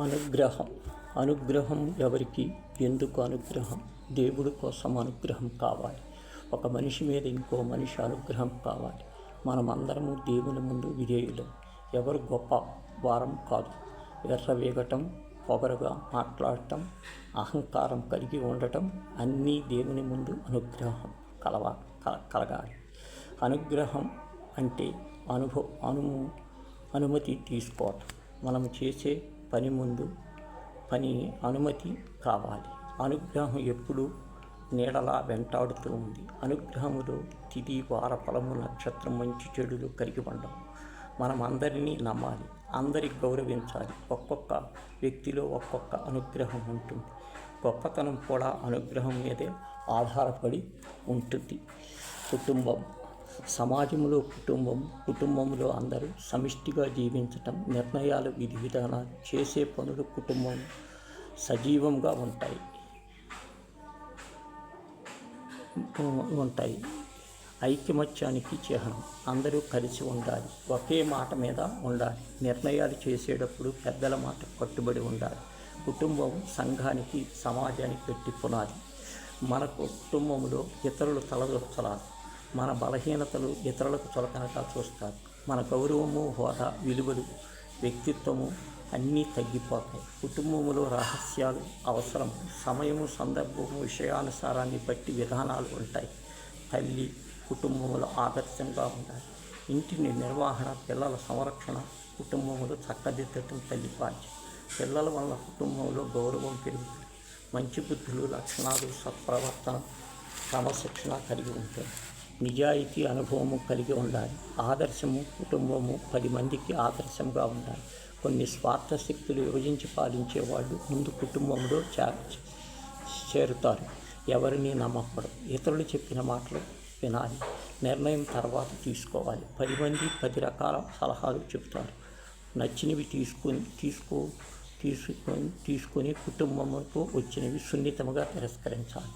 అనుగ్రహం. అనుగ్రహం ఎవరికి? ఎందుకు అనుగ్రహం? దేవుడి కోసం అనుగ్రహం కావాలి. ఒక మనిషి మీద ఇంకో మనిషి అనుగ్రహం కావాలి. మనమందరము దేవుని ముందు విధేయులం. ఎవరు గొప్ప వారం కాదు. ఎర్రవేగటం పొగరుగా మాట్లాడటం అహంకారం కలిగి ఉండటం అన్నీ దేవుని ముందు అనుగ్రహం కలవ కల- కలగాలి. అనుగ్రహం అంటే అనుభవ అను అనుమతి తీసుకోవటం. మనం చేసే పని ముందు పని అనుమతి కావాలి. అనుగ్రహం ఎప్పుడు నీడలా వెంటాడుతూ ఉంది. అనుగ్రహములో తిది వార ఫలము నక్షత్రం మంచి చెడులు కలిగి ఉండవు. మనం అందరినీ నమ్మాలి అందరి గౌరవించాలి. ఒక్కొక్క వ్యక్తిలో ఒక్కొక్క అనుగ్రహం ఉంటుంది. గొప్పతనం కూడా అనుగ్రహం మీదే ఆధారపడి ఉంటుంది. కుటుంబం సమాజంలో కుటుంబం కుటుంబంలో అందరూ సమిష్టిగా జీవించటం నిర్ణయాలు విధి విధానాలు చేసే పనులు కుటుంబం సజీవంగా ఉంటాయి. ఉంటాయి. ఐకమత్యానికి చిహ్నం. అందరూ కలిసి ఉండాలి. ఒకే మాట మీద ఉండాలి. నిర్ణయాలు చేసేటప్పుడు పెద్దల మాట కట్టుబడి ఉండాలి. కుటుంబం సంఘానికి సమాజానికి పెట్టి పునాది. మనకు కుటుంబంలో ఇతరులు తలదొచ్చలాలి మన బలహీనతలు ఇతరులకు చులకనగా చూస్తారు. మన గౌరవము హోదా విలువలు వ్యక్తిత్వము అన్నీ తగ్గిపోతాయి. కుటుంబంలో రహస్యాలు అవసరం. సమయము సందర్భము విషయానుసారాన్ని బట్టి విధానాలు ఉంటాయి. తల్లి కుటుంబంలో ఆదర్శంగా ఉండాలి. ఇంటిని నిర్వహణ పిల్లల సంరక్షణ కుటుంబంలో చక్కదిద్దటం తల్లి బాధ్యత. పిల్లల వల్ల కుటుంబంలో గౌరవం పెరుగుతుంది. మంచి బుద్ధులు లక్షణాలు సత్ప్రవర్తన క్రమశిక్షణ కలిగి ఉంటుంది నిజాయితీ అనుభవము కలిగి ఉండాలి. ఆదర్శము కుటుంబము పది మందికి ఆదర్శంగా ఉండాలి. కొన్ని స్వార్థ శక్తులు విభజించి పాలించే వాళ్ళు ముందు కుటుంబంలో చేరుతారు. ఎవరిని నమ్మకూడదు. ఇతరులు చెప్పిన మాటలు వినాలి. నిర్ణయం తర్వాత తీసుకోవాలి. పది మంది పది రకాల సలహాలు చెబుతారు. నచ్చినవి తీసుకొని తీసుకో తీసుకొని తీసుకొని కుటుంబంతో వచ్చినవి సున్నితంగా తిరస్కరించాలి.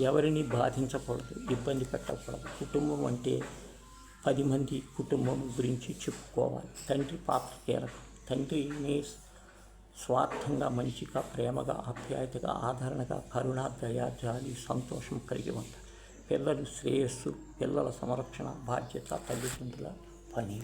ఎవరిని బాధించకూడదు ఇబ్బంది పెట్టకూడదు. కుటుంబం అంటే పది మంది కుటుంబం గురించి చెప్పుకోవాలి. తండ్రి పాత్ర కీలకం. తండ్రిని స్వార్థంగా మంచిగా ప్రేమగా ఆప్యాయతగా ఆదరణగా కరుణ దయ జాలి సంతోషం కలిగి ఉంటారు పిల్లలు శ్రేయస్సు పిల్లల సంరక్షణ బాధ్యత తల్లిదండ్రుల పని.